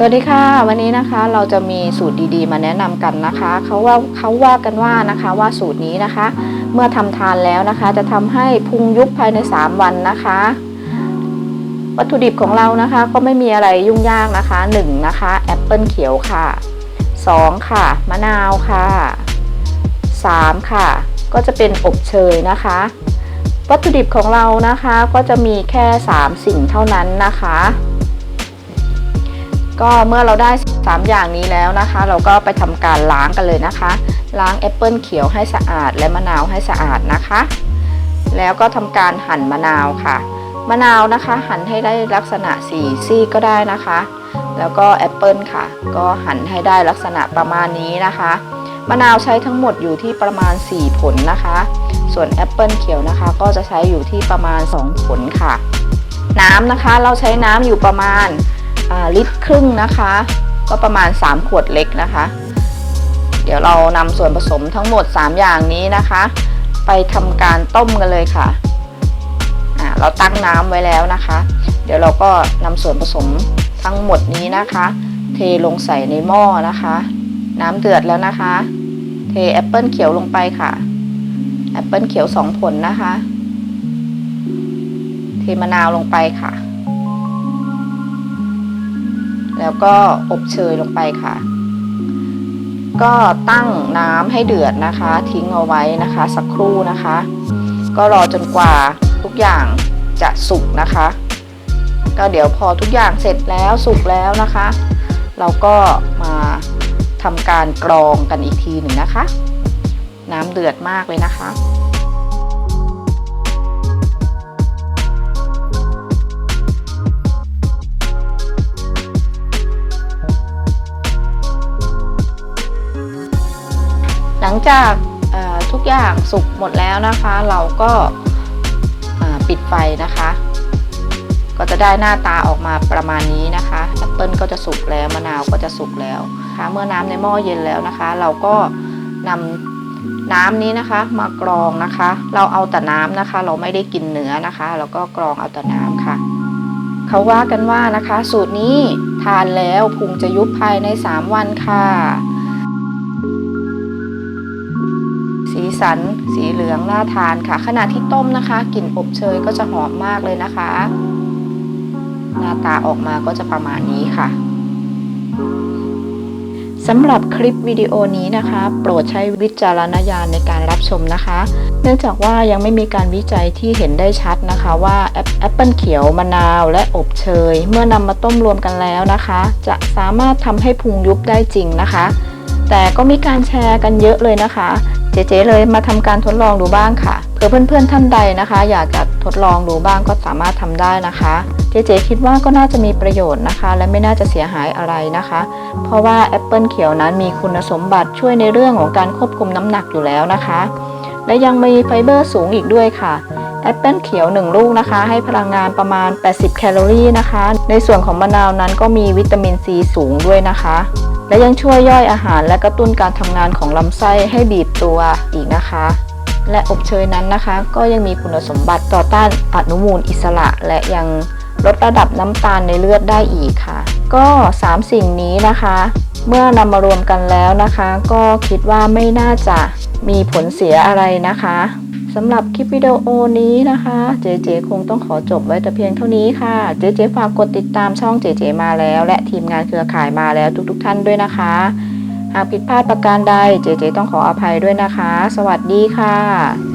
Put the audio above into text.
สวัสดีค่ะ วันนี้นะคะเราจะมีสูตรดีๆ มาแนะนำกันนะคะเขาว่าเขาว่ากันว่านะคะว่าสูตรนี้นะคะ เมื่อทำทานแล้วนะคะ จะทำให้พุงยุบภายใน 3 วันนะคะ วัตถุดิบของเรานะคะก็ไม่มีอะไรยุ่งยากนะคะ 1 นะคะแอปเปิลเขียวค่ะ 2 ค่ะ มะนาวค่ะ 3 ค่ะ ก็จะเป็นอบเชยนะคะ วัตถุดิบของเรานะคะก็จะมีแค่ 3 สิ่งเท่านั้นนะคะ ก็เมื่อเราได้ 3 อย่างนี้แล้วนะคะ เราก็ไปทำการล้างกันเลยนะคะ ล้างแอปเปิลเขียวให้สะอาดและมะนาวให้สะอาดนะคะ แล้วก็ทำการหั่นมะนาวค่ะ มะนาวนะคะ หั่นให้ได้ลักษณะ4ซี่ก็ได้นะคะ แล้วก็แอปเปิลค่ะ ก็หั่นให้ได้ลักษณะประมาณนี้นะคะ มะนาวใช้ทั้งหมดอยู่ที่ประมาณ 4 ผลนะคะ ส่วนแอปเปิลเขียวนะคะ ก็จะใช้อยู่ที่ประมาณ 2 ผลค่ะ น้ำนะคะเราใช้น้ำอยู่ประมาณ ลิตรครึ่งนะคะ ก็ประมาณ 3 ขวดเล็กนะคะ เดี๋ยวเรานำส่วนผสมทั้งหมด 3 อย่างนี้นะคะ ไปทำการต้มกันเลยค่ะอ่าเราตั้งน้ำไว้แล้วนะคะ เดี๋ยวเราก็นำส่วนผสมทั้งหมดนี้นะคะ เทลงใส่ในหม้อนะคะ น้ำเดือดแล้วนะคะ เทแอปเปิลเขียวลงไปค่ะแอปเปิลเขียว2ผลนะคะ เทมะนาวลงไปค่ะ แล้วก็อบเชยลงไปค่ะ ก็ตั้งน้ำให้เดือดนะคะ ทิ้งเอาไว้นะคะ สักครู่นะคะ ก็รอจนกว่าทุกอย่างจะสุกนะคะ ก็เดี๋ยวพอทุกอย่างเสร็จแล้วสุกแล้วนะคะ เราก็มาทำการกรองกันอีกทีหนึ่งนะคะ น้ำเดือดมากเลยนะคะ ลังจากทุกอย่างสุกหมดแล้วนะคะ เราก็ปิดไฟนะคะ ก็จะได้หน้าตาออกมาประมาณนี้นะคะแอปเปิลก็จะสุกแล้วมะนาวก็จะสุกแล้วค่ะเมื่อน้ำในหม้อเย็นแล้วนะคะ เราก็นำน้ำนี้นะคะมากรองนะคะ เราเอาแต่น้ำนะคะ เราไม่ได้กินเนื้อนะคะ แล้วก็กรองเอาแต่น้ำค่ะเขาว่ากันว่านะคะ สูตรนี้ทานแล้วพุงจะยุบภายใน 3 วันค่ะ สีสันสีเหลืองน่าทานค่ะ ขณะที่ต้มนะคะกลิ่นอบเชยก็จะหอมมากเลยนะคะ หน้าตาออกมาก็จะประมาณนี้ค่ะสำหรับคลิปวิดีโอนี้นะคะ โปรดใช้วิจารณญาณในการรับชมนะคะ เนื่องจากว่ายังไม่มีการวิจัยที่เห็นได้ชัดนะคะว่าแอปเปิลเขียวมะนาวและอบเชย เมื่อนำมาต้มรวมกันแล้วนะคะ จะสามารถทำให้พุงยุบได้จริงนะคะ แต่ก็มีการแชร์กันเยอะเลยนะคะ เจ๊ๆเลยมาทำการทดลองดูบ้างค่ะเผื่อเพื่อนๆท่านใดนะคะ อยากจะทดลองดูบ้างก็สามารถทำได้นะคะ เจ๊ๆคิดว่าก็น่าจะมีประโยชน์นะคะ และไม่น่าจะเสียหายอะไรนะคะ เพราะว่าแอปเปิลเขียวนั้นมีคุณสมบัติช่วยในเรื่องของการควบคุมน้ำหนักอยู่แล้วนะคะ และยังมีไฟเบอร์สูงอีกด้วยค่ะแอปเปิลเขียว 1 ลูกนะคะ ให้พลังงานประมาณ 80 แคลอรี่นะคะ ในส่วนของมะนาวนั้นก็มีวิตามินซีสูงด้วยนะคะ และยังช่วยย่อยอาหารและกระตุ้นการทำงานของลำไส้ให้บีบตัวอีกนะคะ และอบเชยนั้นนะคะ ก็ยังมีคุณสมบัติต่อต้านอนุมูลอิสระ และยังลดระดับน้ำตาลในเลือดได้อีกค่ะ ก็ 3 สิ่งนี้นะคะ เมื่อนำมารวมกันแล้วนะคะ ก็คิดว่าไม่น่าจะมีผลเสียอะไรนะคะ สำหรับคลิปวิดีโอนี้นะคะ เจเจคงต้องขอจบไว้แต่เพียงเท่านี้ค่ะ เจเจฝากกดติดตามช่องเจเจมาแล้ว และทีมงานเครือข่ายมาแล้วทุกๆทท่านด้วยนะคะ หากผิดพลาดประการใด เจเจต้องขออภัยด้วยนะคะ สวัสดีค่ะ